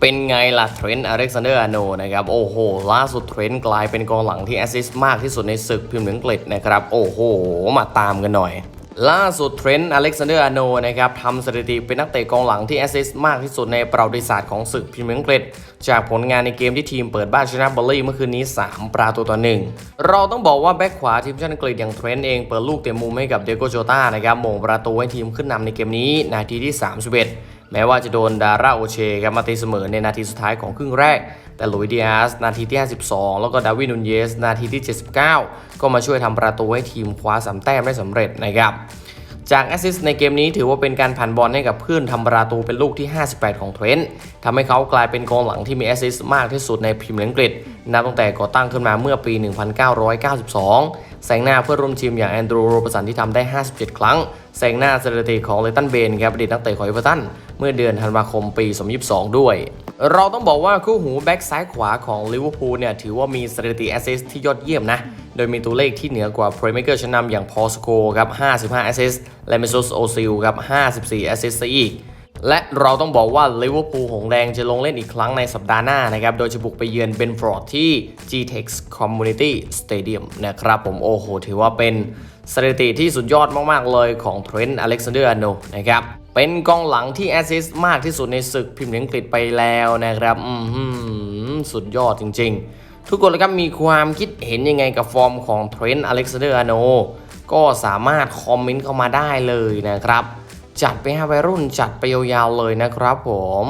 เป็นไงล่ะเทรนต์อเล็กซานเดอร์อาโนนะครับ โอ้โห ล่าสุดเทรนต์กลายเป็นกองหลังที่แอสซิสต์มากที่สุดในศึกพรีเมียร์ลีกอังกฤษนะครับ โอ้โห มาตามกันหน่อย ล่าสุดเทรนต์อเล็กซานเดอร์อาโนนะครับทำสถิติเป็นนักเตะกองหลังที่แอสซิสต์มากที่สุดในประวัติศาสตร์ของศึกพรีเมียร์ลีกอังกฤษ จากผลงานในเกมที่ทีมเปิดบ้านชนะเบอร์ลี่เมื่อคืนนี้ 3 ประตูต่อหนึ่งเราต้องบอกว่าแบ็คขวาทีมชาติอังกฤษอย่างเทรนต์เองเปิดลูกเต็มมุมให้กับเดโกโจตานะครับมงประตูให้ทีมขึ้นนำในเกมนี้นาทีที่ 31 แม้ว่าจะโดนดาราโอเชครับมาตีเสมอในนาทีสุดท้ายของครึ่งแรก แต่ลุยดิอาสนาทีที่ 52 แล้วก็ดาวินุนเยส นาทีที่ 79 ก็มาช่วยทำประตูให้ทีมคว้าสามแต้มได้สำเร็จนะครับ จากแอสซิสต์ในเกมนี้ถือว่าเป็นการผ่านบอลให้กับเพื่อนทำประตูเป็นลูกที่ 58 ของเทรนต์ทำให้เขากลายเป็นกองหลังที่มีแอสซิสต์มากที่สุดในพรีเมียร์ลีกอังกฤษนับตั้งแต่ก่อตั้งขึ้นมาเมื่อปี 1992 แซงหน้าเพื่อร่วมทีมอย่างแอนดรูโรบสันที่ทำได้ 57 ครั้ง แซงหน้าสถิติของเลตันเบนครับอดีตนักเตะของเอเวอร์ตันเมื่อเดือนธันวาคมปี 2022 ด้วย เราต้องบอกว่าคู่หูแบ็กซ้ายขวาของลิเวอร์พูลเนี่ยถือว่ามีสถิติแอสซิสที่ยอดเยี่ยมนะ โดยมีตัวเลขที่เหนือกว่าเพร y เมเกอร์ชั้นนำอย่างพอสโคครับ 55แอสซิสและเมซุสโอซิลครับ 54แอสซิสอีก และเราต้องบอกว่าลิเวอร์พูลหงแดงจะลงเล่นอีกครั้งในสัปดาห์หน้านะครับ โดยจะบุกไปเยือนเบนฟอร์ดที่ GTEX Community Stadium นะครับผมโอ้โหถือว่าเป็นสถิติที่สุดยอดมาก ๆ เลยของเทรนต์อเล็กซานเดอร์อโนนะครับ เป็นกองหลังที่แอสซิสต์มากที่สุดในศึกพรีเมียร์ลีกอังกฤษไปแล้วนะครับอืสุดยอดจริง ๆ ทุกคนเลยครับมีความคิดเห็นยังไงกับฟอร์มของเทรนต์อเล็กซานเดอร์อาโนก็สามารถคอมเมนต์เข้ามาได้เลยนะครับ จัดไปให้วัยรุ่นจัดไปยาวๆเลยนะครับผม